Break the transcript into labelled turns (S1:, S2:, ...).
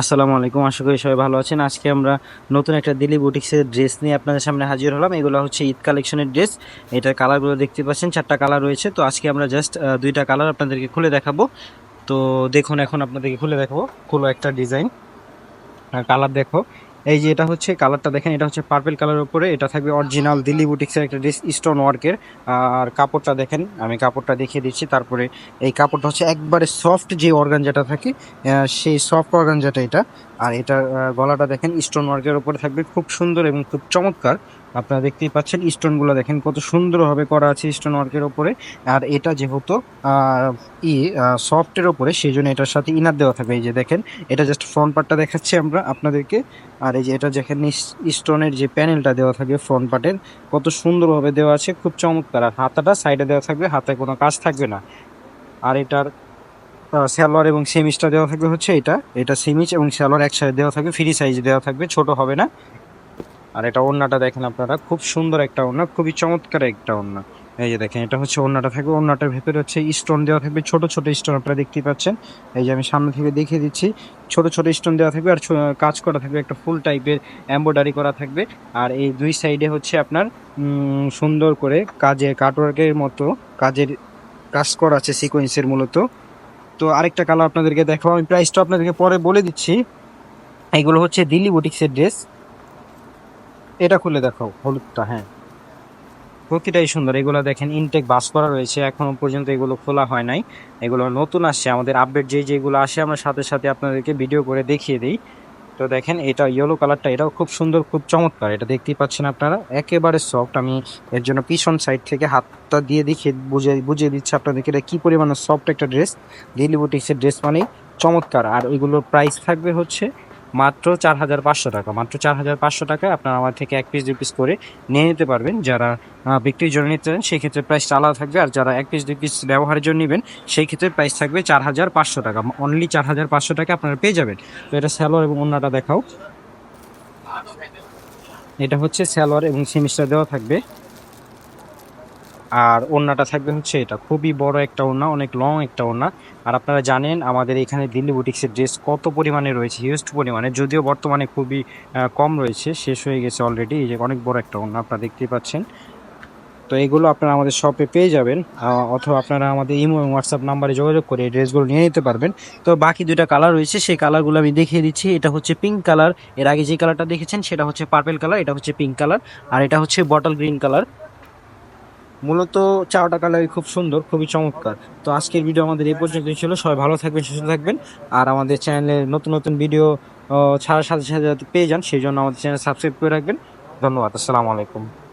S1: আসসালামু আলাইকুম, আশা করি সবাই ভালো আছেন। আজকে আমরা নতুন একটা দিল্লি বুটিক্সের ড্রেস নিয়ে আপনাদের সামনে হাজির হলাম। এগুলো হচ্ছে ঈদ কালেকশনের ড্রেস এটার কালারগুলো দেখতে পাচ্ছেন, চারটা কালার রয়েছে। তো আজকে আমরা জাস্ট দুইটা কালার আপনাদেরকে খুলে দেখাবো। তো দেখুন, এখন আপনাদেরকে খুলে দেখাবো। খুলো একটা ডিজাইন কালার দেখো। এই যে এটা হচ্ছে কালারটা দেখেন, এটা হচ্ছে পার্পেল কালারের উপরে, এটা থাকবে অরিজিনাল দিল্লি বুটিক্সের একটা ড্রেস স্টোন ওয়ার্কের আর কাপড়টা দেখেন, আমি কাপড়টা দেখিয়ে দিচ্ছি, তারপরে এই কাপড়টা হচ্ছে একবারে সফট যে অর্গান যেটা থাকে সেই সফট অর্গান যেটা এটা। আর এটা গলাটা দেখেন স্টোন ওয়ার্কের উপরে থাকবে, খুব সুন্দর এবং খুব চমৎকার। আপনারা দেখতেই পাচ্ছেন, স্টোনগুলো দেখেন কত সুন্দরভাবে করা আছে স্টোন ওয়ার্কের উপরে আর এটা যেহেতু ই সফটের ওপরে সেই জন্য এটার সাথে ইনার দেওয়া থাকবে। এই যে দেখেন, এটা জাস্ট ফ্রন্ট পার্টটা দেখাচ্ছি আমরা আপনাদেরকে। আর এই যে এটা দেখেন স্টোনের যে প্যানেলটা দেওয়া থাকবে ফ্রন্ট পার্টের কত সুন্দরভাবে দেওয়া আছে, খুব চমৎকার। আর হাতাটা সাইডে দেওয়া থাকবে হাতায় কোনো কাজ থাকবে না। আর এটার স্যালোয়ার এবং সেমিজটা দেওয়া থাকবে হচ্ছে এটা। এটা সেমিজ এবং স্যালোয়ার একসাথে দেওয়া থাকবে ফ্রি সাইজ দেওয়া থাকবে, ছোট হবে না। আর এটা ওড়নাটা দেখেন আপনারা, খুব সুন্দর একটা ওড়না, খুবই চমৎকার একটা ওড়না। এই যে দেখেন, এটা হচ্ছে ওড়নাটা থাকবে, ওড়নাটার ভেতরে হচ্ছে স্টোন দেওয়া থাকবে, ছোট ছোট স্টোন আপনারা দেখতেই পাচ্ছেন। এই যে আমি সামনে থেকে দেখিয়ে দিচ্ছি, ছোট ছোট স্টোন দেওয়া থাকবে আর কাজ করা থাকবে একটা ফুল টাইপের এমব্রয়ডারি করা থাকবে। আর এই দুই সাইডে হচ্ছে আপনার সুন্দর করে কাজে কাটওয়ার্কের মতো কাজের কাজ করা আছে সিকোয়েন্সের মূলত। তো আরেকটা কালার আপনাদেরকে দেখাবো, আমি প্রাইসটা আপনাদেরকে পরে বলে দিচ্ছি। এগুলো হচ্ছে দিল্লি বুটিক্সের ড্রেস এটা খুলে দেখাও, হলুদটা হ্যাঁ। প্রতিটাই সুন্দর, এগুলো দেখেন ইনটেক বাস করা রয়েছে, এখনও পর্যন্ত এগুলো খোলা হয় নাই। এগুলো নতুন আসছে, আমাদের আপডেট যেই যেগুলো আসে, আমরা সাথে সাথে আপনাদেরকে ভিডিও করে দেখিয়ে দিই। তো দেখেন, এটা ইয়েলো কালারটা এটাও খুব সুন্দর, খুব চমৎকার, এটা দেখতেই পাচ্ছেন আপনারা। একেবারে সফট আমি এর জন্য পিছন সাইড থেকে হাতটা দিয়ে দেখিয়ে, বুঝে, বুঝিয়ে দিচ্ছি আপনাদেরকে এটা কী পরিমাণে সফট একটা ড্রেস বুটিক্সের ড্রেস মানেই চমৎকার, আর ওইগুলোর প্রাইস থাকবে হচ্ছে মাত্র চার হাজার পাঁচশো টাকা। মাত্র চার হাজার পাঁচশো টাকায় আপনারা আমার থেকে এক পিস দুই পিস করে নিয়ে নিতে পারবেন। যারা বিক্রির জন্য নিতে চান সেই ক্ষেত্রে প্রাইসটা আলাদা থাকবে। আর যারা এক পিস দুই পিস ব্যবহারের জন্য নেবেন সেই ক্ষেত্রে প্রাইস থাকবে চার হাজার পাঁচশো টাকা। অনলি চার হাজার পাঁচশো টাকা আপনারা পেয়ে যাবেন। তো এটা স্যালোয়ার এবং অন্যটা দেখাও। এটা হচ্ছে স্যালোয়ার এবং সিমিসটা দেওয়া থাকবে। আর ওড়নাটা থাকবে হচ্ছে এটা। খুবই বড় একটা ওড়না, অনেক লং একটা ওড়না। আর আপনারা জানেন, আমাদের এখানে দিল্লি বুটিক্সের ড্রেস কত পরিমাণে রয়েছে হিউজ পরিমাণে। যদিও বর্তমানে খুবই কম রয়েছে, শেষ হয়ে গেছে অলরেডি এই যে অনেক বড় একটা ওড়না আপনারা দেখতেই পাচ্ছেন। তো এগুলো আপনারা আমাদের শপে পেয়ে যাবেন অথবা আপনারা আমাদের ইমো এবং হোয়াটসঅ্যাপ নাম্বারে যোগাযোগ করে এই ড্রেসগুলো নিয়ে নিতে পারবেন। তো বাকি দুইটা কালার রয়েছে, সেই কালারগুলো আমি দেখিয়ে দিচ্ছি। এটা হচ্ছে পিঙ্ক কালারের আগে যে কালারটা দেখেছেন, সেটা হচ্ছে পার্পেল কালার এটা হচ্ছে পিঙ্ক কালার আর এটা হচ্ছে বটল গ্রিন কালার মূলত চাওটা কালার খুব সুন্দর, খুবই চমৎকার। তো আজকের ভিডিও আমাদের এই পর্যন্তই ছিল। সবাই ভালো থাকবেন, সুস্থ থাকবেন। আর আমাদের চ্যানেলে নতুন নতুন ভিডিও ছাড়ার সাথে সাথে যাতে পেয়ে যান, সেই জন্য আমাদের চ্যানেল সাবস্ক্রাইব করে রাখবেন। ধন্যবাদ, আসসালামু আলাইকুম।